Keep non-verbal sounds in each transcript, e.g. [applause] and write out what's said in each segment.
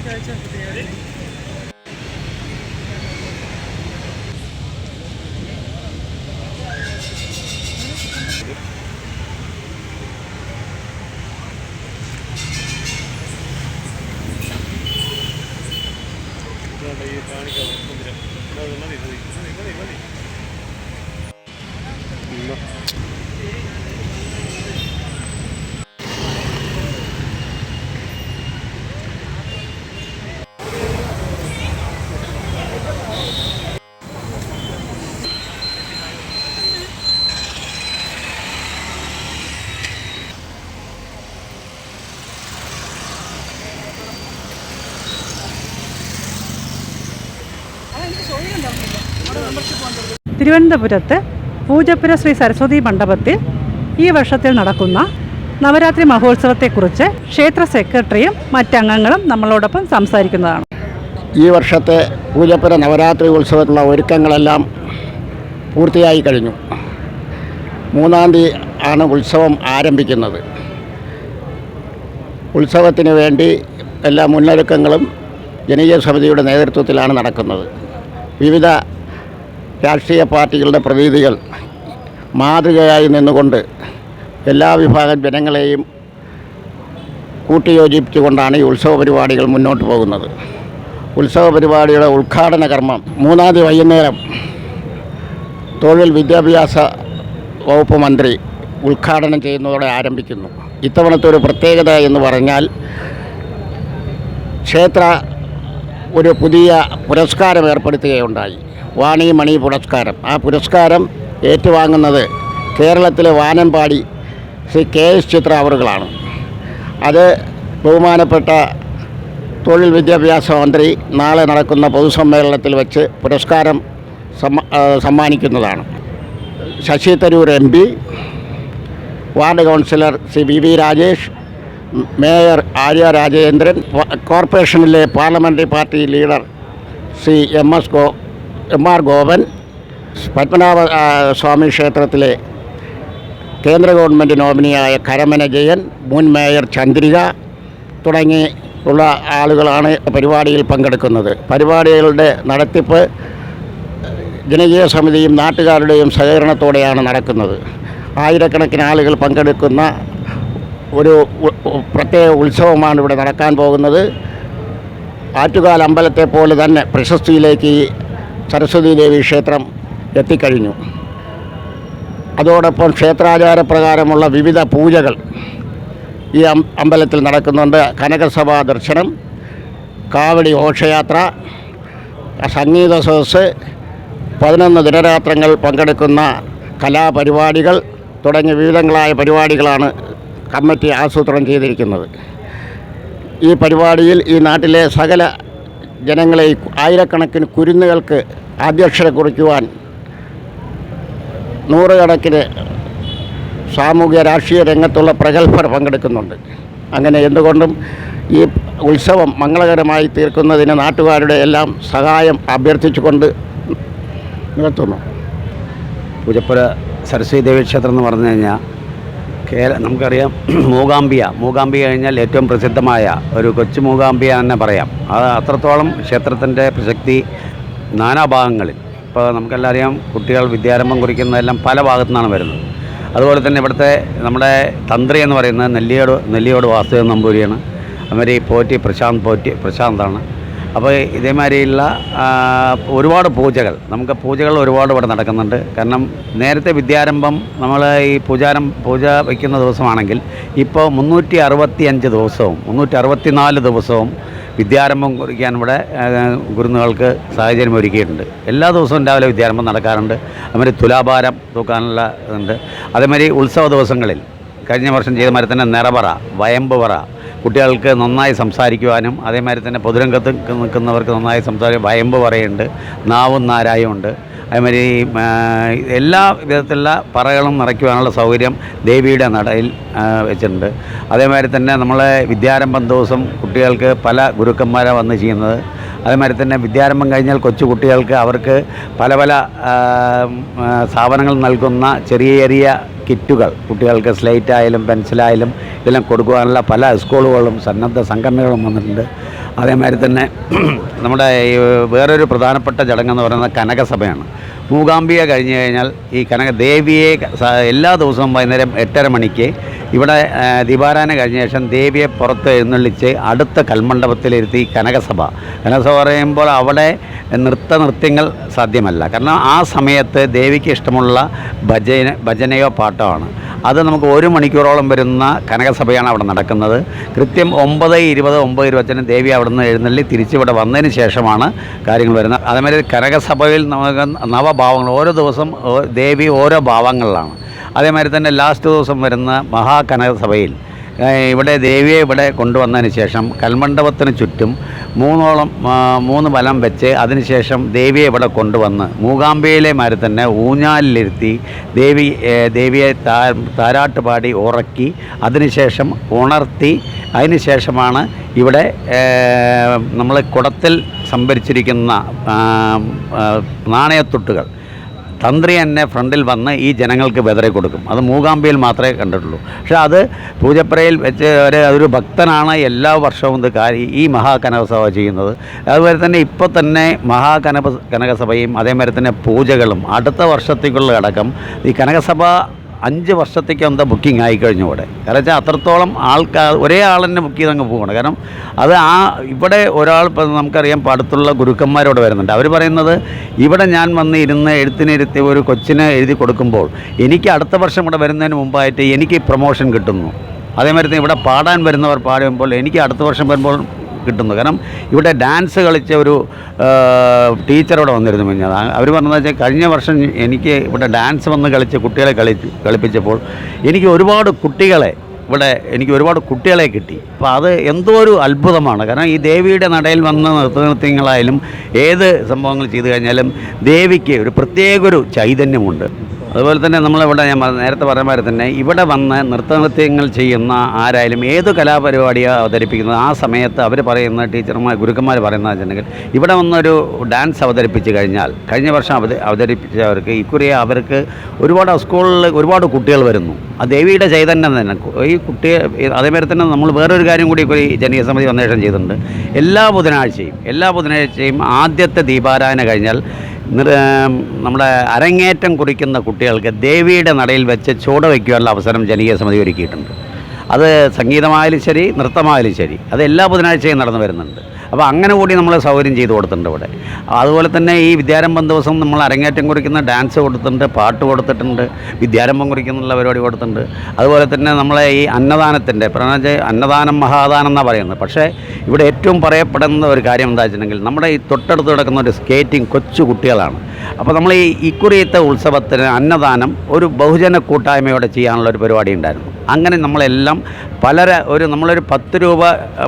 お願いします。തിരുവനന്തപുരത്ത് പൂജപ്പുര ശ്രീ സരസ്വതി മണ്ഡപത്തിൽ ഈ വർഷത്തിൽ നടക്കുന്ന നവരാത്രി മഹോത്സവത്തെക്കുറിച്ച് ക്ഷേത്ര സെക്രട്ടറിയും മറ്റംഗങ്ങളും നമ്മളോടൊപ്പം സംസാരിക്കുന്നതാണ്. ഈ വർഷത്തെ പൂജപ്പുര നവരാത്രി ഉത്സവത്തിലുള്ള ഒരുക്കങ്ങളെല്ലാം പൂർത്തിയായി കഴിഞ്ഞു. മൂന്നാം തീയതി ആണ് ഉത്സവം ആരംഭിക്കുന്നത്. ഉത്സവത്തിന് വേണ്ടി എല്ലാ മുന്നൊരുക്കങ്ങളും ജനകീയ സമിതിയുടെ നേതൃത്വത്തിലാണ് നടക്കുന്നത്. വിവിധ രാഷ്ട്രീയ പാർട്ടികളുടെ പ്രതിനിധികൾ മാതൃകയായി നിന്നുകൊണ്ട് എല്ലാ വിഭാഗം ജനങ്ങളെയും കൂട്ടിയോജിപ്പിച്ചുകൊണ്ടാണ് ഈ ഉത്സവ പരിപാടികൾ മുന്നോട്ട് പോകുന്നത്. ഉത്സവ പരിപാടിയുടെ ഉദ്ഘാടന കർമ്മം മൂന്നാം തീയതി വൈകുന്നേരം തൊഴിൽ വിദ്യാഭ്യാസ വകുപ്പ് മന്ത്രി ഉദ്ഘാടനം ചെയ്യുന്നതോടെ ആരംഭിക്കുന്നു. ഇത്തവണത്തെ ഒരു പ്രത്യേകത എന്ന് പറഞ്ഞാൽ ക്ഷേത്ര ഒരു പുതിയ പുരസ്കാരം ഏർപ്പെടുത്തുകയുണ്ടായി. വാണി മണി പുരസ്കാരം. ആ പുരസ്കാരം ഏറ്റുവാങ്ങുന്നത് കേരളത്തിലെ വാനമ്പാടി ശ്രീ കെ എസ് ചിത്ര അവറുകളാണ്. അത് ബഹുമാനപ്പെട്ട തൊഴിൽ വിദ്യാഭ്യാസ മന്ത്രി നാളെ നടക്കുന്ന പൊതുസമ്മേളനത്തിൽ വെച്ച് പുരസ്കാരം സമ്മാനിക്കുന്നതാണ്. Shashi Tharoor M P ward councillor Shri V V Rajesh mayor Arya Rajendran കോർപ്പറേഷനിലെ parliamentary party leader Shri M S M R Gopan Padmanabha Swamy ക്ഷേത്രത്തിലെ കേന്ദ്ര ഗവൺമെന്റ് നോമിനിയായ കരമന ജയൻ മുൻ മേയർ ചന്ദ്രിക തുടങ്ങി ഉള്ള ആളുകളാണ് പരിപാടിയിൽ പങ്കെടുക്കുന്നത്. പരിപാടികളുടെ നടത്തിപ്പ് ജനകീയ സമിതിയും നാട്ടുകാരുടെയും സഹകരണത്തോടെയാണ് നടക്കുന്നത്. ആയിരക്കണക്കിന് ആളുകൾ പങ്കെടുക്കുന്ന ഒരു പ്രത്യേക ഉത്സവമാണ് ഇവിടെ നടക്കാൻ പോകുന്നത്. ആറ്റുകാൽ അമ്പലത്തെ പോലെ തന്നെ പ്രശസ്തിയിലേക്ക് സരസ്വതി ദേവി ക്ഷേത്രം എത്തിക്കഴിഞ്ഞു. അതോടൊപ്പം ക്ഷേത്രാചാരപ്രകാരമുള്ള വിവിധ പൂജകൾ ഈ അമ്പലത്തിൽ നടക്കുന്നുണ്ട്. കനകസഭാ ദർശനം കാവടി ഘോഷയാത്ര സംഗീത സദസ്സ് പതിനൊന്ന് ദിനരാത്രങ്ങൾ പങ്കെടുക്കുന്ന കലാപരിപാടികൾ തുടങ്ങിയ വിവിധങ്ങളായ പരിപാടികളാണ് കമ്മിറ്റി ആസൂത്രണം ചെയ്തിരിക്കുന്നത്. ഈ പരിപാടിയിൽ ഈ നാട്ടിലെ സകല ജനങ്ങളെ ആയിരക്കണക്കിന് കുരുന്നുകൾക്ക് അധ്യക്ഷത കുറിക്കുവാൻ നൂറുകണക്കിന് സാമൂഹ്യ രാഷ്ട്രീയ രംഗത്തുള്ള പ്രഗത്ഭർ പങ്കെടുക്കുന്നുണ്ട്. അങ്ങനെ എന്തുകൊണ്ടും ഈ ഉത്സവം മംഗളകരമായി തീർക്കുന്നതിന് നാട്ടുകാരുടെ എല്ലാം സഹായം അഭ്യർത്ഥിച്ചുകൊണ്ട് നിർത്തുന്നു. പൂജപ്പുര സരസ്വതി ദേവി ക്ഷേത്രം എന്ന് പറഞ്ഞു കഴിഞ്ഞാൽ കേര നമുക്കറിയാം മൂകാംബിയ മൂകാംബിക കഴിഞ്ഞാൽ ഏറ്റവും പ്രസിദ്ധമായ ഒരു കൊച്ചു മൂകാംബിയ തന്നെ പറയാം. അത് അത്രത്തോളം ക്ഷേത്രത്തിന്റെ പ്രസക്തി നാനാഭാഗങ്ങളിൽ ഇപ്പോൾ നമുക്കെല്ലാം അറിയാം കുട്ടികൾ വിദ്യാരംഭം കുറിക്കുന്നതെല്ലാം പല ഭാഗത്തു നിന്നാണ് വരുന്നത്. അതുപോലെ തന്നെ ഇവിടുത്തെ നമ്മുടെ തന്ത്രി എന്ന് പറയുന്നത് നെല്ലിയോട് നെല്ലിയോട് വാസുദേവൻ നമ്പൂരിയാണ് അതുമാതിരി പോറ്റി പ്രശാന്ത് പോറ്റി പ്രശാന്താണ്. അപ്പോൾ ഇതേമാതിരിയുള്ള ഒരുപാട് പൂജകൾ. നമുക്ക് പൂജകൾ ഒരുപാട് ഇവിടെ നടക്കുന്നുണ്ട്. കാരണം നേരത്തെ വിദ്യാരംഭം നമ്മൾ ഈ പൂജാരം പൂജ വയ്ക്കുന്ന ദിവസമാണെങ്കിൽ ഇപ്പോൾ മുന്നൂറ്റി അറുപത്തി അഞ്ച് ദിവസവും മുന്നൂറ്റി അറുപത്തി നാല് ദിവസവും വിദ്യാരംഭം കുറിക്കാൻ ഇവിടെ ഗുരുന്നുകൾക്ക് സാഹചര്യം ഒരുക്കിയിട്ടുണ്ട്. എല്ലാ ദിവസവും രാവിലെ വിദ്യാരംഭം നടക്കാറുണ്ട്. അതുമാതിരി തുലാഭാരം തൂക്കാനുള്ള ഇതുണ്ട്. അതേമാതിരി ഉത്സവ ദിവസങ്ങളിൽ കഴിഞ്ഞ വർഷം ചെയ്ത തന്നെ നിറപറ വയമ്പ് പറ കുട്ടികൾക്ക് നന്നായി സംസാരിക്കുവാനും അതേമാതിരി തന്നെ പൊതുരംഗത്ത് നിൽക്കുന്നവർക്ക് നന്നായി സംസാരിക്കാൻ വയമ്പ് പറയുണ്ട് നാവും നാരായും ഉണ്ട്. അതേമാതിരി എല്ലാ വിധത്തിലുള്ള പറകളും നിറയ്ക്കുവാനുള്ള സൗകര്യം ദേവിയുടെ നടയിൽ വെച്ചിട്ടുണ്ട്. അതേമാതിരി തന്നെ നമ്മളെ വിദ്യാരംഭം ദിവസം കുട്ടികൾക്ക് പല ഗുരുക്കന്മാരെ വന്ന് ചെയ്യുന്നത്. അതേമാതിരി തന്നെ വിദ്യാരംഭം കഴിഞ്ഞാൽ കൊച്ചു കുട്ടികൾക്ക് അവർക്ക് പല പല സ്ഥാപനങ്ങൾ നൽകുന്ന ചെറിയ ചെറിയ കിറ്റുകൾ. കുട്ടികൾക്ക് സ്ലേറ്റ് ആയാലും പെൻസിലായാലും ഇതെല്ലാം കൊടുക്കുവാനുള്ള പല സ്കൂളുകളും സന്നദ്ധ സംഘടനകളും വന്നിട്ടുണ്ട്. അതേമാതിരി തന്നെ [clears throat] നമ്മുടെ ഈ വേറൊരു പ്രധാനപ്പെട്ട ചടങ്ങെന്ന് പറയുന്നത് കനകസഭയാണ്. മൂകാംബിക കഴിഞ്ഞ് കഴിഞ്ഞാൽ ഈ കനക ദേവിയെ എല്ലാ ദിവസവും വൈകുന്നേരം എട്ടര മണിക്ക് ഇവിടെ ദീപാരാധന കഴിഞ്ഞ ശേഷം ദേവിയെ പുറത്ത് എഴുന്നള്ളിച്ച് അടുത്ത കൽമണ്ഡപത്തിലിരുത്തി കനകസഭ. കനകസഭ പറയുമ്പോൾ അവിടെ നൃത്ത നൃത്യങ്ങൾ സാധ്യമല്ല. കാരണം ആ സമയത്ത് ദേവിക്ക് ഇഷ്ടമുള്ള ഭജന ഭജനയോ പാട്ടോ ആണ്. അത് നമുക്ക് ഒരു മണിക്കൂറോളം വരുന്ന കനകസഭയാണ് അവിടെ നടക്കുന്നത്. കൃത്യം ഒമ്പത് ഇരുപത് ഒമ്പത് ഇരുപത്തിന് ദേവി അവിടുന്ന് എഴുന്നള്ളി തിരിച്ചിവിടെ വന്നതിന് ശേഷമാണ് കാര്യങ്ങൾ വരുന്നത്. അതേമാതിരി കനകസഭയിൽ നമുക്ക് നവഭാവങ്ങൾ ഓരോ ദിവസം ദേവി ഓരോ ഭാവങ്ങളിലാണ്. അതേമാതിരി തന്നെ ലാസ്റ്റ് ദിവസം വരുന്ന മഹാകനകസഭയിൽ ഇവിടെ ദേവിയെ ഇവിടെ കൊണ്ടുവന്നതിന് ശേഷം കൽമണ്ഡപത്തിന് ചുറ്റും മൂന്നോളം മൂന്ന് വലം വെച്ച് അതിനുശേഷം ദേവിയെ ഇവിടെ കൊണ്ടുവന്ന് മൂകാംബയിലെ മാതിരി തന്നെ ഊഞ്ഞാലിലിരുത്തി ദേവി ദേവിയെ താ താരാട്ട് പാടി ഉറക്കി അതിനുശേഷം ഉണർത്തി അതിനുശേഷമാണ് ഇവിടെ നമ്മൾ കുടത്തിൽ സംഭരിച്ചിരിക്കുന്ന നാണയത്തുട്ടുകൾ. തന്ത്രി തന്നെ ഫ്രണ്ടിൽ വന്ന് ഈ ജനങ്ങൾക്ക് ബദറി കൊടുക്കും. അത് മൂകാംബിയിൽ മാത്രമേ കണ്ടിട്ടുള്ളൂ. പക്ഷേ അത് പൂജപ്പുരയിൽ വെച്ച് ഒരു ഒരു ഭക്തനാണ് എല്ലാ വർഷവും ഇത് ഈ മഹാകനകസഭ ചെയ്യുന്നത്. അതുപോലെ തന്നെ ഇപ്പോൾ തന്നെ മഹാകനക കനകസഭയും അതേമാതിരി തന്നെ പൂജകളും അടുത്ത വർഷത്തേക്കുള്ള അടക്കം ഈ കനകസഭ അഞ്ച് വർഷത്തേക്ക് എന്താ ബുക്കിംഗ് ആയിക്കഴിഞ്ഞു ഇവിടെ. കാരണം വെച്ചാൽ അത്രത്തോളം ആൾക്കാർ ഒരേ ആൾ തന്നെ ബുക്ക് ചെയ്ത് അങ്ങ് പോകണം കാരണം അത് ആ ഇവിടെ ഒരാൾ ഇപ്പം നമുക്കറിയാം ഇപ്പോൾ അടുത്തുള്ള ഗുരുക്കന്മാരോട് വരുന്നുണ്ട്. അവർ പറയുന്നത് ഇവിടെ ഞാൻ വന്ന് ഇരുന്ന് എഴുത്തിനിരുത്തി ഒരു കൊച്ചിന് എഴുതി കൊടുക്കുമ്പോൾ എനിക്ക് അടുത്ത വർഷം ഇവിടെ വരുന്നതിന് മുമ്പായിട്ട് എനിക്ക് പ്രൊമോഷൻ കിട്ടുന്നു. അതേമാതിരി ഇവിടെ പാടാൻ വരുന്നവർ പാടുമ്പോൾ എനിക്ക് അടുത്ത വർഷം വരുമ്പോൾ കിട്ടുന്നു കാരണം ഇവിടെ ഡാൻസ് കളിച്ച ഒരു ടീച്ചർ ഇവിടെ വന്നിരുന്നു പിന്നെ അവർ പറഞ്ഞതെന്ന് വെച്ചാൽ കഴിഞ്ഞ വർഷം എനിക്ക് ഇവിടെ ഡാൻസ് വന്ന് കളിച്ച് കുട്ടികളെ കളി കളിപ്പിച്ചപ്പോൾ എനിക്ക് ഒരുപാട് കുട്ടികളെ ഇവിടെ എനിക്ക് ഒരുപാട് കുട്ടികളെ കിട്ടി. അപ്പോൾ അത് എന്തോ ഒരു അത്ഭുതമാണ്. കാരണം ഈ ദേവിയുടെ നടയിൽ വന്ന നൃത്തനൃത്യങ്ങളായാലും ഏത് സംഭവങ്ങൾ ചെയ്തു കഴിഞ്ഞാലും ദേവിക്ക് ഒരു പ്രത്യേക ഒരു ചൈതന്യമുണ്ട്. അതുപോലെ തന്നെ നമ്മളിവിടെ ഞാൻ നേരത്തെ പറഞ്ഞ മാതിരി തന്നെ ഇവിടെ വന്ന് നൃത്തനൃത്യങ്ങൾ ചെയ്യുന്ന ആരായാലും ഏത് കലാപരിപാടിയാണ് അവതരിപ്പിക്കുന്നത്? ആ സമയത്ത് അവർ പറയുന്ന ടീച്ചർമാർ ഗുരുക്കന്മാർ പറയുന്നത് വെച്ചിട്ടുണ്ടെങ്കിൽ ഇവിടെ വന്നൊരു ഡാൻസ് അവതരിപ്പിച്ച് കഴിഞ്ഞാൽ കഴിഞ്ഞ വർഷം അവത അവതരിപ്പിച്ചവർക്ക് ഇക്കുറി അവർക്ക് ഒരുപാട് സ്കൂളിൽ ഒരുപാട് കുട്ടികൾ വരുന്നു. ആ ദേവിയുടെ ചൈതന്യം തന്നെ. ഈ കുട്ടിയെ അതേമാതിരി തന്നെ നമ്മൾ വേറൊരു കാര്യം കൂടി ഇക്കുറി ജനകീയ സമിതി വന്നേഷം ചെയ്തിട്ടുണ്ട്. എല്ലാ ബുധനാഴ്ചയും എല്ലാ ബുധനാഴ്ചയും ആദ്യത്തെ ദീപാരാധന കഴിഞ്ഞാൽ നമ്മുടെ അരങ്ങേറ്റം കുറിക്കുന്ന കുട്ടികൾക്ക് ദേവിയുടെ നടയിൽ വെച്ച് ചുവട് വയ്ക്കുവാനുള്ള അവസരം ജനകീയ സമിതി ഒരുക്കിയിട്ടുണ്ട്. അത് സംഗീതമായാലും ശരി നൃത്തമായാലും ശരി അത് എല്ലാ ബുധനാഴ്ചയും നടന്നു വരുന്നുണ്ട്. അപ്പോൾ അങ്ങനെ കൂടി നമ്മൾ സൗകര്യം ചെയ്തു കൊടുത്തിട്ടുണ്ട് ഇവിടെ. അതുപോലെ തന്നെ ഈ വിദ്യാരംഭം ദിവസം നമ്മൾ അരങ്ങേറ്റം കുറിക്കുന്ന ഡാൻസ് കൊടുത്തിട്ടുണ്ട് പാട്ട് കൊടുത്തിട്ടുണ്ട് വിദ്യാരംഭം കുറിക്കുന്നുള്ള പരിപാടി കൊടുത്തിട്ടുണ്ട്. അതുപോലെ തന്നെ നമ്മളെ ഈ അന്നദാനത്തിന്റെ പ്രധാന അന്നദാനം മഹാദാനം എന്നാണ് പറയുന്നത്. പക്ഷേ ഇവിടെ ഏറ്റവും പറയപ്പെടുന്ന ഒരു കാര്യം എന്താ വെച്ചിട്ടുണ്ടെങ്കിൽ നമ്മുടെ ഈ തൊട്ടടുത്ത് കിടക്കുന്ന ഒരു സ്കേറ്റിംഗ് കൊച്ചു കുട്ടികളാണ്. അപ്പോൾ നമ്മൾ ഈ ഇക്കുറിയത്തെ ഉത്സവത്തിന് അന്നദാനം ഒരു ബഹുജന കൂട്ടായ്മയോടെ ചെയ്യാനുള്ള ഒരു പരിപാടി ഉണ്ടായിരുന്നു. അങ്ങനെ നമ്മളെല്ലാം പലര ഒരു നമ്മളൊരു പത്ത് രൂപ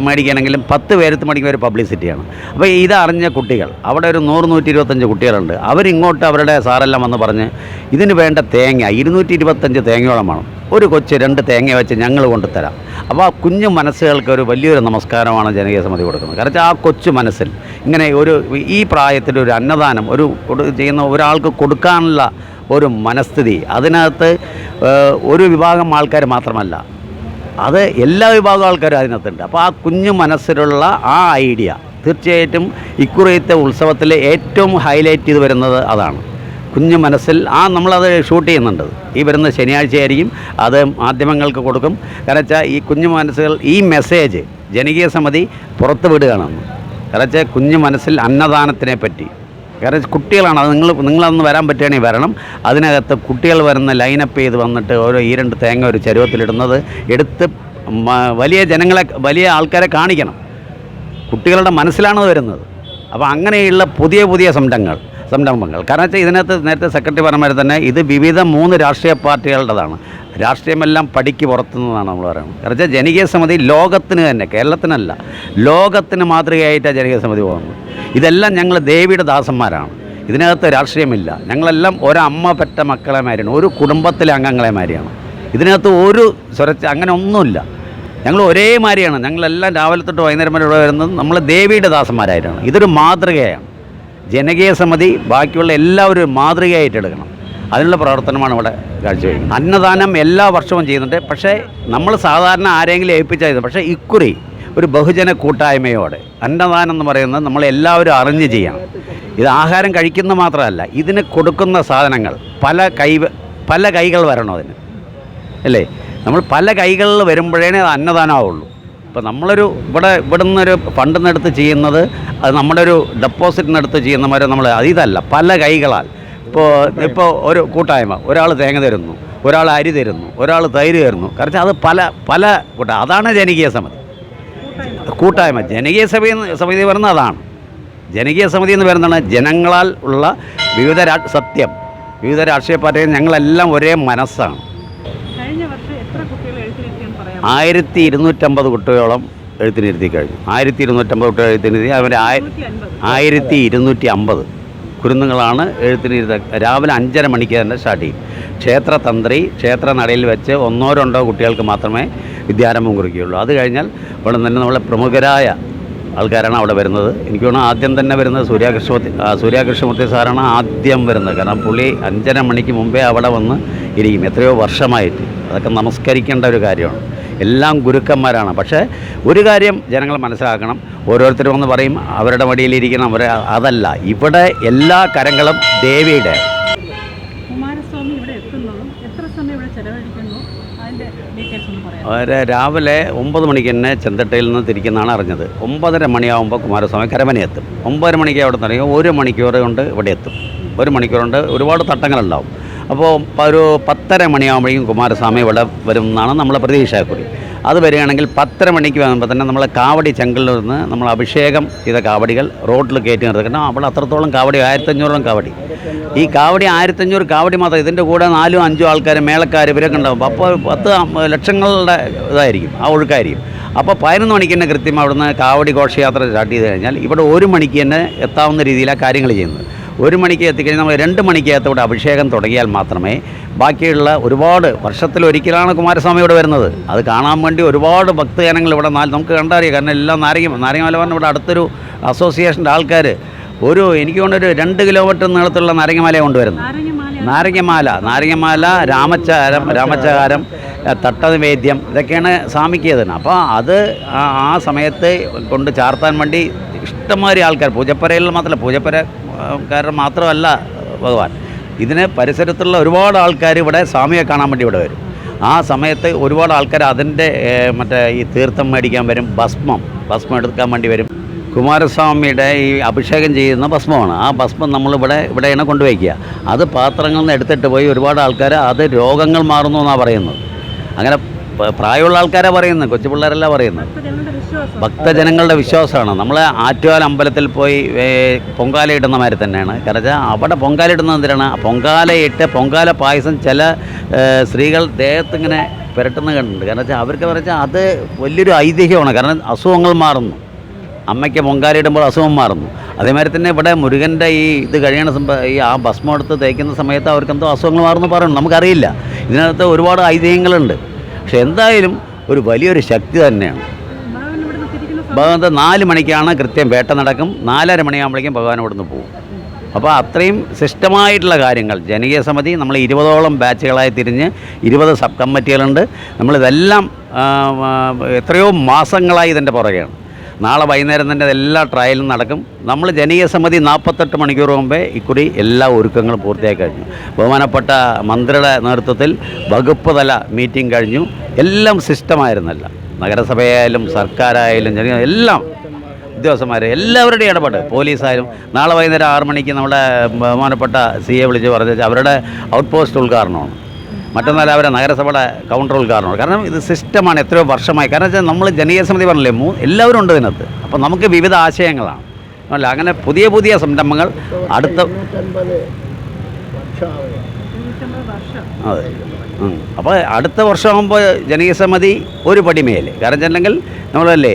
മേടിക്കുകയാണെങ്കിലും പത്ത് പേരത്ത് മേടിക്കുന്ന ഒരു പബ്ലിസിറ്റിയാണ്. അപ്പോൾ ഇതറിഞ്ഞ കുട്ടികൾ അവിടെ ഒരു നൂറ് നൂറ്റി ഇരുപത്തഞ്ച് കുട്ടികളുണ്ട്. അവരിങ്ങോട്ട് അവരുടെ സാറെല്ലാം വന്ന് പറഞ്ഞ് ഇതിന് വേണ്ട തേങ്ങ ഇരുന്നൂറ്റി ഇരുപത്തഞ്ച് തേങ്ങയോളം വേണം ഒരു കൊച്ച് രണ്ട് തേങ്ങ വെച്ച് ഞങ്ങൾ കൊണ്ടുതരാം. അപ്പോൾ ആ കുഞ്ഞു മനസ്സുകൾക്ക് ഒരു വലിയൊരു നമസ്കാരമാണ് ജനകീയ സമിതി കൊടുക്കുന്നത്. കാരണം ആ കൊച്ചു മനസ്സിൽ ഇങ്ങനെ ഒരു ഈ പ്രായത്തിൽ ഒരു അന്നദാനം ഒരു ചെയ്യുന്ന ഒരാൾക്ക് കൊടുക്കാനുള്ള ഒരു മനസ്ഥിതി. അതിനകത്ത് ഒരു വിഭാഗം ആൾക്കാർ മാത്രമല്ല. അത് എല്ലാ വിഭാഗം ആൾക്കാരും അതിനകത്തുണ്ട്. അപ്പോൾ ആ കുഞ്ഞു മനസ്സിലുള്ള ആ ഐഡിയ തീർച്ചയായിട്ടും ഇക്കുറിയത്തെ ഉത്സവത്തിൽ ഏറ്റവും ഹൈലൈറ്റ് ചെയ്ത് വരുന്നത് അതാണ്. കുഞ്ഞു മനസ്സിൽ ആ നമ്മളത് ഷൂട്ട് ചെയ്യുന്നുണ്ട്. ഈ വരുന്ന ശനിയാഴ്ചയായിരിക്കും അത് മാധ്യമങ്ങൾക്ക് കൊടുക്കും. കാരണം വെച്ചാൽ ഈ കുഞ്ഞു മനസ്സുകൾ ഈ മെസ്സേജ് ജനകീയ സമിതി പുറത്തു വിടുകയാണെന്ന് കാരണം വെച്ചാൽ കുഞ്ഞു മനസ്സിൽ അന്നദാനത്തിനെ പറ്റി. കാരണം കുട്ടികളാണ്. അത് നിങ്ങൾ നിങ്ങളന്ന് വരാൻ പറ്റുകയാണെങ്കിൽ വരണം. അതിനകത്ത് കുട്ടികൾ വരുന്ന ലൈനപ്പ് ചെയ്ത് വന്നിട്ട് ഓരോ ഈ രണ്ട് തേങ്ങ ഒരു ചരുവത്തിലിടുന്നത് എടുത്ത് വലിയ ജനങ്ങളെ വലിയ ആൾക്കാരെ കാണിക്കണം. കുട്ടികളുടെ മനസ്സിലാണ് വരുന്നത്. അപ്പോൾ അങ്ങനെയുള്ള പുതിയ പുതിയ സംരംഭങ്ങൾ സംരംഭങ്ങൾ. കാരണം വെച്ചാൽ ഇതിനകത്ത് നേരത്തെ സെക്രട്ടറി പറഞ്ഞ തന്നെ ഇത് വിവിധ മൂന്ന് രാഷ്ട്രീയ പാർട്ടികളുടേതാണ്. രാഷ്ട്രീയമെല്ലാം പടിക്ക് പുറത്തുനിന്നാണ് നമ്മൾ പറയുന്നത്. കാരണം വെച്ചാൽ ജനകീയ സമിതി ലോകത്തിന് തന്നെ കേരളത്തിനല്ല ലോകത്തിന് മാതൃകയായിട്ടാണ് ജനകീയ സമിതി പോകുന്നത്. ഇതെല്ലാം ഞങ്ങൾ ദേവിയുടെ ദാസന്മാരാണ്. ഇതിനകത്ത് രാഷ്ട്രീയമില്ല. ഞങ്ങളെല്ലാം ഒരമ്മ പെറ്റ മക്കളെ മാരിയാണ്. ഒരു കുടുംബത്തിലെ അംഗങ്ങളെ മാരിയാണ്. ഇതിനകത്ത് ഒരു സ്വരച്ച അങ്ങനെ ഒന്നുമില്ല. ഞങ്ങൾ ഒരേ മാരിയാണ്. ഞങ്ങളെല്ലാം രാവിലെ തൊട്ട് വൈകുന്നേരം വരെ ഇവിടെ വരുന്നത് നമ്മൾ ദേവിയുടെ ദാസന്മാരായിട്ടാണ്. ഇതൊരു മാതൃകയാണ്. ജനകീയ സമിതി ബാക്കിയുള്ള എല്ലാവരും മാതൃകയായിട്ട് എടുക്കണം. അതിനുള്ള പ്രവർത്തനമാണ് ഇവിടെ കാഴ്ചവെക്കുന്നത് അന്നദാനം എല്ലാ വർഷവും ചെയ്യുന്നുണ്ട്. പക്ഷേ നമ്മൾ സാധാരണ ആരെങ്കിലും ഏൽപ്പിച്ചാൽ പക്ഷേ ഇക്കുറി ഒരു ബഹുജന കൂട്ടായ്മയോടെ അന്നദാനം എന്ന് പറയുന്നത് നമ്മൾ എല്ലാവരും അറിഞ്ഞ് ചെയ്യണം. ഇത് ആഹാരം കഴിക്കുന്ന മാത്രമല്ല ഇതിന് കൊടുക്കുന്ന സാധനങ്ങൾ പല കൈ പല കൈകൾ വരണം അതിന്. അല്ലേ? നമ്മൾ പല കൈകളിൽ വരുമ്പോഴേ അത് അന്നദാനമാവുള്ളൂ. ഇപ്പോൾ നമ്മളൊരു ഇവിടെ ഇവിടെ നിന്നൊരു ഫണ്ടിൽ നിന്നെടുത്ത് ചെയ്യുന്നത് അത് നമ്മുടെ ഒരു ഡെപ്പോസിറ്റിനെടുത്ത് ചെയ്യുന്ന മാതിരി നമ്മൾ അതീതല്ല പല കൈകളാൽ ഇപ്പോൾ ഇപ്പോൾ ഒരു കൂട്ടായ്മ. ഒരാൾ തേങ്ങ തരുന്നു ഒരാൾ അരി തരുന്നു ഒരാൾ തൈര് തരുന്നു. കാരണം അത് പല പല കൂട്ട അതാണ് ജനകീയ സമിതി. കൂട്ടായ്മ. ജനകീയ എന്ന് സമിതി പറയുന്നത് അതാണ്. ജനകീയ സമിതി എന്ന് പറയുന്നതാണ് ജനങ്ങളാൽ ഉള്ള വിവിധ രാ സത്യം. വിവിധ രാഷ്ട്രീയ പാർട്ടികൾ ഞങ്ങളെല്ലാം ഒരേ മനസ്സാണ്. ആയിരത്തി ഇരുന്നൂറ്റമ്പത് കുട്ടിയോളം എഴുത്തിനിരുത്തി കഴിഞ്ഞു. ആയിരത്തി ഇരുന്നൂറ്റമ്പത് കുട്ടികൾ എഴുത്തിനിരുത്തി. അവർ ആയിരത്തി ഇരുന്നൂറ്റി അമ്പത് കുരുന്നുകളാണ് എഴുത്തിനിരുത്ത രാവിലെ അഞ്ചര മണിക്ക് തന്നെ സ്റ്റാർട്ട് ചെയ്യും. ക്ഷേത്രതന്ത്രി ക്ഷേത്ര നടയിൽ വെച്ച് ഒന്നോ രണ്ടോ കുട്ടികൾക്ക് മാത്രമേ വിദ്യാരംഭം കുറിക്കുകയുള്ളൂ. അത് കഴിഞ്ഞാൽ ഇവിടെ തന്നെ നമ്മളെ പ്രമുഖരായ ആൾക്കാരാണ് അവിടെ വരുന്നത്. എനിക്ക് തോന്നുന്നു ആദ്യം തന്നെ വരുന്നത് സൂര്യാകൃഷ്ണമൂർത്തി സൂര്യാകൃഷ്ണമൂർത്തി സാറാണ് ആദ്യം വരുന്നത്. കാരണം പുള്ളി അഞ്ചര മണിക്ക് മുമ്പേ അവിടെ വന്ന് ഇരിക്കും. എത്രയോ വർഷമായിട്ട്. അതൊക്കെ നമസ്കരിക്കേണ്ട ഒരു കാര്യമാണ്. എല്ലാം ഗുരുക്കന്മാരാണ്. പക്ഷേ ഒരു കാര്യം ജനങ്ങൾ മനസ്സിലാക്കണം. ഓരോരുത്തരും ഒന്ന് പറയും അവരുടെ മടിയിലിരിക്കണം. അവരെ അതല്ല. ഇവിടെ എല്ലാ കരങ്ങളും ദേവിയുടെ. അവർ രാവിലെ ഒമ്പത് മണിക്ക് തന്നെ ചെന്തട്ടയിൽ നിന്ന് തിരിക്കുന്നതാണ് അറിഞ്ഞത്. ഒമ്പതര മണിയാകുമ്പോൾ കുമാരസ്വാമി കരമന എത്തും. ഒമ്പതര മണിക്ക് അവിടെ നിന്ന് ഇറങ്ങി ഒരു മണിക്കൂർ കൊണ്ട് ഇവിടെ എത്തും. ഒരു മണിക്കൂർ കൊണ്ട് ഒരുപാട് തട്ടങ്ങളുണ്ടാവും അപ്പോൾ ഒരു പത്തര മണിയാകുമ്പോഴേക്കും കുമാരസ്വാമി ഇവിടെ വരും എന്നാണ് നമ്മളെ കൂടി അത് വരികയാണെങ്കിൽ പത്തര മണിക്ക് വരുമ്പോൾ തന്നെ നമ്മൾ കാവടി ചെങ്കലിൽ നിന്ന് നമ്മൾ അഭിഷേകം ചെയ്ത കാവടികൾ റോഡിൽ കയറ്റി നിർത്തണം അവിടെ അത്രത്തോളം കാവടി ആയിരത്തഞ്ഞൂറോളം കാവടി. ഈ കാവടി ആയിരത്തഞ്ഞൂറ് കാവടി മാത്രം ഇതിന്റെ കൂടെ നാലും അഞ്ചും ആൾക്കാർ മേളക്കാർ ഇവരൊക്കെ ഉണ്ടാകും അപ്പോൾ പത്ത് ലക്ഷങ്ങളുടെ ഇതായിരിക്കും ആ ഒഴുക്കായിരിക്കും. അപ്പോൾ പതിനൊന്ന് മണിക്ക് തന്നെ കൃത്യം അവിടുന്ന് കാവടി ഘോഷയാത്ര സ്റ്റാർട്ട് ചെയ്ത് കഴിഞ്ഞാൽ ഇവിടെ ഒരു മണിക്ക് തന്നെ എത്താവുന്ന രീതിയിലാണ് കാര്യങ്ങൾ ചെയ്യുന്നത്. ഒരു മണിക്ക് എത്തിക്കഴിഞ്ഞാൽ നമ്മൾ രണ്ട് മണിക്കകത്ത് ഇവിടെ അഭിഷേകം തുടങ്ങിയാൽ മാത്രമേ ബാക്കിയുള്ള ഒരുപാട് വർഷത്തിലൊരിക്കലാണ് കുമാരസ്വാമി ഇവിടെ വരുന്നത്. അത് കാണാൻ വേണ്ടി ഒരുപാട് ഭക്തജനങ്ങൾ ഇവിടെ നാല് നമുക്ക് കണ്ടറിയാം. കാരണം എല്ലാം നാരങ്ങ നാരങ്ങ മലബാറിന് ഇവിടെ അടുത്തൊരു അസോസിയേഷന്റെ ആൾക്കാർ ഒരു എനിക്ക് കൊണ്ടൊരു രണ്ട് കിലോമീറ്റർ നീളത്തിലുള്ള നാരങ്ങമാല കൊണ്ടുവരുന്നു നാരങ്ങമാല. നാരങ്ങമാല രാമച്ചാരം രാമച്ചാരം. തട്ടനിവേദ്യം ഇതൊക്കെയാണ് സ്വാമിക്ക് അപ്പോൾ അത് ആ സമയത്ത് കൊണ്ട് ചാർത്താൻ വേണ്ടി ഇഷ്ടംമാതിരി ആൾക്കാർ പൂജപ്പരയിൽ മാത്രമല്ല പൂജപ്പരക്കാരൻ മാത്രമല്ല ഭഗവാൻ. ഇതിന് പരിസരത്തുള്ള ഒരുപാട് ആൾക്കാർ ഇവിടെ സ്വാമിയെ കാണാൻ വേണ്ടി ഇവിടെ വരും. ആ സമയത്ത് ഒരുപാട് ആൾക്കാർ അതിന്റെ മറ്റേ ഈ തീർത്ഥം മേടിക്കാൻ വരും ഭസ്മം ഭസ്മം എടുക്കാൻ വേണ്ടി വരും. കുമാരസ്വാമിയുടെ ഈ അഭിഷേകം ചെയ്യുന്ന ഭസ്മമാണ്. ആ ഭസ്മം നമ്മളിവിടെ ഇവിടെയാണ് കൊണ്ടുവയ്ക്കുക. അത് പാത്രങ്ങളിൽ നിന്ന് എടുത്തിട്ട് പോയി ഒരുപാട് ആൾക്കാർ അത് രോഗങ്ങൾ മാറുന്നു എന്നാണ് പറയുന്നത്. അങ്ങനെ പ്രായമുള്ള ആൾക്കാരാണ് പറയുന്നത് കൊച്ചു പിള്ളേരല്ല പറയുന്നത്. ഭക്തജനങ്ങളുടെ വിശ്വാസമാണ്. നമ്മൾ ആറ്റുകാൽ അമ്പലത്തിൽ പോയി പൊങ്കാലയിടുന്ന മാതിരി തന്നെയാണ്. കാരണം വെച്ചാൽ അവിടെ പൊങ്കാല ഇടുന്നത് എന്തിനാണ്? ആ പൊങ്കാല പായസം ചില സ്ത്രീകൾ ദേഹത്തിങ്ങനെ പുരട്ടുന്ന കണ്ടിട്ടുണ്ട്. കാരണം വെച്ചാൽ അവർക്ക് പറഞ്ഞാൽ അത് വലിയൊരു ഐതിഹ്യമാണ്. കാരണം അസുഖങ്ങൾ മാറുന്നു. അമ്മയ്ക്ക് പൊങ്കാല ഇടുമ്പോൾ അസുഖം മാറുന്നു. അതേമാതിരി തന്നെ ഇവിടെ മുരുകന്റെ ഈ ഇത് കഴിയണ ഈ ആ ഭസ്മം എടുത്ത് തേക്കുന്ന സമയത്ത് അവർക്ക് എന്തോ അസുഖങ്ങൾ മാറുന്നു പറയുന്നു നമുക്കറിയില്ല. ഇതിനകത്ത് ഒരുപാട് ഐതിഹ്യങ്ങളുണ്ട്. പക്ഷെ എന്തായാലും ഒരു വലിയൊരു ശക്തി തന്നെയാണ്. ഭഗവാൻ നാല് മണിക്കാണ് കൃത്യം വേട്ട നടക്കും. നാലര മണിയാകുമ്പോഴേക്കും ഭഗവാൻ ഇവിടുന്ന് പോകും അപ്പോൾ അത്രയും സിസ്റ്റമായിട്ടുള്ള കാര്യങ്ങൾ. ജനകീയ സമിതി നമ്മൾ ഇരുപതോളം ബാച്ചുകളായി തിരിഞ്ഞ് ഇരുപത് സബ് കമ്മിറ്റികളുണ്ട്. നമ്മളിതെല്ലാം എത്രയോ മാസങ്ങളായി ഇതിന്റെ പുറകെയാണ്. നാളെ വൈകുന്നേരം തന്നെ എല്ലാ ട്രയലും നടക്കും. നമ്മൾ ജനകീയ സമിതി നാൽപ്പത്തെട്ട് മണിക്കൂർ മുമ്പേ ഇക്കുറി എല്ലാ ഒരുക്കങ്ങളും പൂർത്തിയാക്കി കഴിഞ്ഞു. ബഹുമാനപ്പെട്ട മന്ത്രിയുടെ നേതൃത്വത്തിൽ വകുപ്പ് തല മീറ്റിംഗ് കഴിഞ്ഞു. എല്ലാം സിസ്റ്റമായിരുന്നല്ല. നഗരസഭയായാലും സർക്കാരായാലും എല്ലാം ഉദ്യോഗസ്ഥന്മാർ എല്ലാവരുടെയും ഇടപെട്ട് പോലീസായാലും നാളെ വൈകുന്നേരം ആറ് മണിക്ക് നമ്മുടെ ബഹുമാനപ്പെട്ട സി എ വിളിച്ച് പറഞ്ഞാൽ അവരുടെ ഔട്ട് പോസ്റ്റ് ഉദ്ഘാടനമാണ്. മറ്റന്നാൾ അവരെ നഗരസഭയുടെ കൗണ്ടർ ഉദ്ഘാടനമാണ്. കാരണം ഇത് സിസ്റ്റമാണ് എത്രയോ വർഷമായി. കാരണം വെച്ചാൽ നമ്മൾ ജനകീയ സമിതി പറഞ്ഞില്ലേ മൂ എല്ലാവരും ഉണ്ട് ഇതിനകത്ത്. അപ്പോൾ നമുക്ക് വിവിധ ആശയങ്ങളാണ്. അല്ല? അങ്ങനെ പുതിയ പുതിയ സംരംഭങ്ങൾ അടുത്ത അതെ. അപ്പോൾ അടുത്ത വർഷമാകുമ്പോൾ ജനകീയ സമിതി ഒരു പടിമേൽ കാരണം ചെല്ലെങ്കിൽ നമ്മളല്ലേ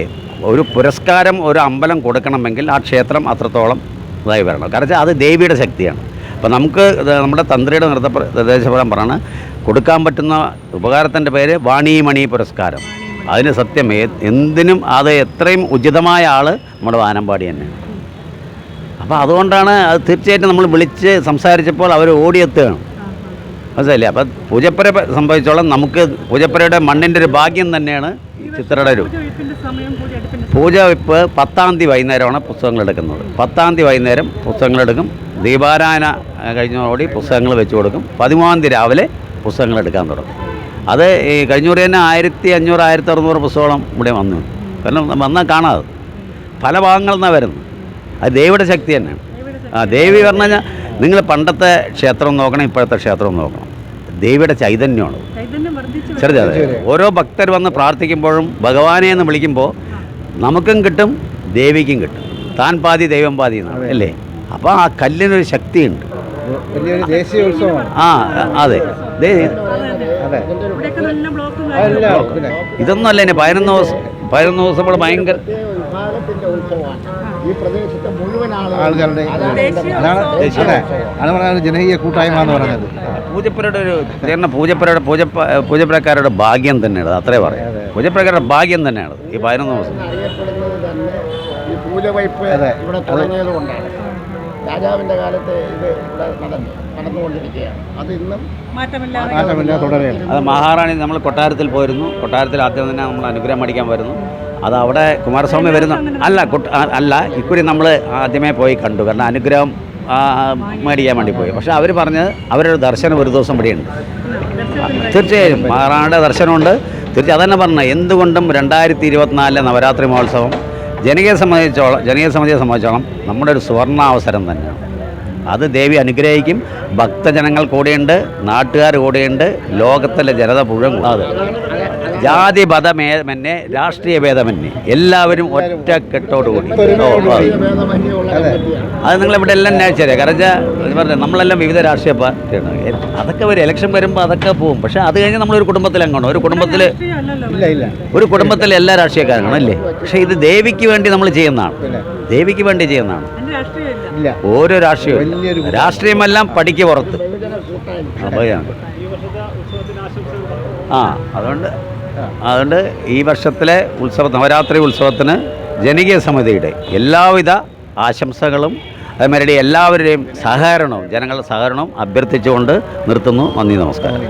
ഒരു പുരസ്കാരം ഒരു അമ്പലം കൊടുക്കണമെങ്കിൽ ആ ക്ഷേത്രം അത്രത്തോളം ഇതായി വരണം. കാരണം വെച്ചാൽ അത് ദേവിയുടെ ശക്തിയാണ്. അപ്പോൾ നമുക്ക് നമ്മുടെ തന്ത്രിയുടെ നൃത്ത നിർദ്ദേശപ്രകാരം പറയാണ് കൊടുക്കാൻ പറ്റുന്ന ഉപകാരത്തിന്റെ പേര് വാണിമണി പുരസ്കാരം. അതിന് സത്യം എന്തിനും അത് എത്രയും ഉചിതമായ ആൾ നമ്മുടെ വാനമ്പാടി തന്നെയാണ്. അപ്പോൾ അതുകൊണ്ടാണ് അത് തീർച്ചയായിട്ടും നമ്മൾ വിളിച്ച് സംസാരിച്ചപ്പോൾ അവർ ഓടിയെത്തുകയാണ്. മനസ്സിലായില്ലേ? അപ്പം പൂജപ്പുര സംഭവിച്ചോളം നമുക്ക് പൂജപ്പുരയുടെ മണ്ണിന്റെ ഒരു ഭാഗ്യം തന്നെയാണ് ചിത്രയുടെ ഒരു പൂജ എടുപ്പിന്റെ പത്താം തീയതി വൈകുന്നേരമാണ് പുസ്തകങ്ങൾ എടുക്കുന്നത്. പത്താം തീയതി വൈകുന്നേരം പുസ്തകങ്ങൾ എടുക്കും. ദീപാരായന കഴിഞ്ഞോടി പുസ്തകങ്ങൾ വെച്ച് കൊടുക്കും. പതിമൂന്നാം തീയതി രാവിലെ പുസ്തകങ്ങൾ എടുക്കാൻ തുടങ്ങും. അത് ഈ കഴിഞ്ഞൂറി തന്നെ ആയിരത്തി അഞ്ഞൂറ് ആയിരത്തി അറുന്നൂറ് പുസ്തകങ്ങളും ഇവിടെ വന്നു കാരണം വന്നാൽ കാണാതെ പല ഭാഗങ്ങളിൽ നിന്നാണ് വരുന്നത്. അത് ദേവിയുടെ ശക്തി തന്നെയാണ്. ആ ദേവി പറഞ്ഞു കഴിഞ്ഞാൽ നിങ്ങൾ പണ്ടത്തെ ക്ഷേത്രം നോക്കണം ഇപ്പോഴത്തെ ക്ഷേത്രം നോക്കണം. ദേവിയുടെ ചൈതന്യമാണ് ചൈതന്യം വർദ്ധിച്ചു ഓരോ ഭക്തർ വന്ന് പ്രാർത്ഥിക്കുമ്പോഴും ഭഗവാനെ എന്ന് വിളിക്കുമ്പോൾ നമുക്കും കിട്ടും ദേവിക്കും കിട്ടും. താൻ പാതി ദൈവം പാതി എന്നാണ് അല്ലേ? അപ്പോൾ ആ കല്ലിനൊരു ശക്തിയുണ്ട്. ആ അതെ. ദേ അതെ ഇവിടെയൊക്കെ നല്ല ബ്ലോക്കും അല്ല പിന്നെ ഇതൊന്നും അല്ല എന്നെ പതിനൊന്ന് ദിവസം പതിനൊന്ന് ദിവസം നമ്മൾ ഭയങ്കര ദേശീയ അതാണ് ദേശീയ അതെ അതാണ് പറഞ്ഞത് ജനകീയ കൂട്ടായ്മ എന്ന് പറഞ്ഞത്. പൂജപ്പുരയുടെ ഒരു കാരണം പൂജപ്പുരയുടെ പൂജ പൂജപ്പുരക്കാരുടെ ഭാഗ്യം തന്നെയാണ്. അത്രേ പറയാം. പൂജപ്പുരക്കാരുടെ ഭാഗ്യം തന്നെയാണ്. ഈ പതിനൊന്ന് ദിവസം. രാജാവിന്റെ കാലത്ത് ഇത് ഇവിടെ നടന്നു നടന്നുകൊണ്ടിരിക്കുകയാണ്. അത് ഇന്നും മാറ്റമില്ല തുടരുകയാണ് അത് മഹാറാണി നമ്മൾ കൊട്ടാരത്തിൽ പോയിരുന്നു. കൊട്ടാരത്തിൽ ആദ്യം തന്നെ നമ്മൾ അനുഗ്രഹം അടിക്കാൻ വരുന്നു. അത് അവിടെ കുമാരസ്വാമി വരുന്ന അല്ല കുട്ട അല്ല ഇക്കുറി നമ്മൾ ആദ്യമേ പോയി കണ്ടു. കാരണം അനുഗ്രഹം മേടിക്കാൻ വേണ്ടി പോയി. പക്ഷേ അവർ പറഞ്ഞത് അവരൊരു ദർശനം ഒരു ദിവസം ഇവിടെയുണ്ട്. തീർച്ചയായും മഹാറാണിയുടെ ദർശനമുണ്ട്. തീർച്ചയായും അതന്നെ പറഞ്ഞത്. എന്തുകൊണ്ടും രണ്ടായിരത്തി ഇരുപത്തിനാലിലെ നവരാത്രി മഹോത്സവം ജനകീയ സംബന്ധിച്ചോളം ജനകീയ സമിതിയെ സംബന്ധിച്ചോളം നമ്മുടെ ഒരു സുവർണാവസരം തന്നെയാണ്. അത് ദേവി അനുഗ്രഹിക്കും. ഭക്തജനങ്ങൾ കൂടെയുണ്ട് നാട്ടുകാർ കൂടെയുണ്ട് ലോകത്തിലെ ജനത മുഴുവൻ കൂടാതെ ജാതി മതമേമന്യേ രാഷ്ട്രീയ ഭേദമന്യേ. എല്ലാവരും ഒറ്റക്കെട്ടോടുകൂടി. അത്. നിങ്ങളിവിടെ എല്ലാം നേച്ചറിയാം കാരണം പറഞ്ഞു നമ്മളെല്ലാം വിവിധ രാഷ്ട്രീയ പാർട്ടിയാണ്. അതൊക്കെ വരും ഇലക്ഷൻ വരുമ്പോൾ അതൊക്കെ പോകും പക്ഷേ അത് കഴിഞ്ഞ് നമ്മളൊരു കുടുംബത്തിൽ കുടുംബത്തിലെങ്ങാണോ ഒരു കുടുംബത്തിൽ ഇല്ല ഇല്ല. ഒരു കുടുംബത്തിൽ എല്ലാ രാഷ്ട്രീയക്കാരാണ് അല്ലേ? പക്ഷേ ഇത് ദേവിക്ക് വേണ്ടി നമ്മൾ ചെയ്യുന്നതാണ്. ദേവിക്ക് വേണ്ടി ചെയ്യുന്നതാണ്. അതിന്റെ രാഷ്ട്രീയമില്ല ഇല്ല. ഓരോ രാഷ്ട്രീയവും രാഷ്ട്രീയമെല്ലാം പടിക്ക് പുറത്ത്. അപ്പോഴാണ് ആ അതുകൊണ്ട് അതുകൊണ്ട് ഈ വർഷത്തിലെ ഉത്സവ നവരാത്രി ഉത്സവത്തിന് ജനകീയ സമിതിയുടെ എല്ലാവിധ ആശംസകളും അതുമാരുടെ എല്ലാവരുടെയും സഹകരണവും ജനങ്ങളുടെ സഹകരണവും അഭ്യർത്ഥിച്ചുകൊണ്ട് നിർത്തുന്നു. നന്ദി നമസ്കാരം.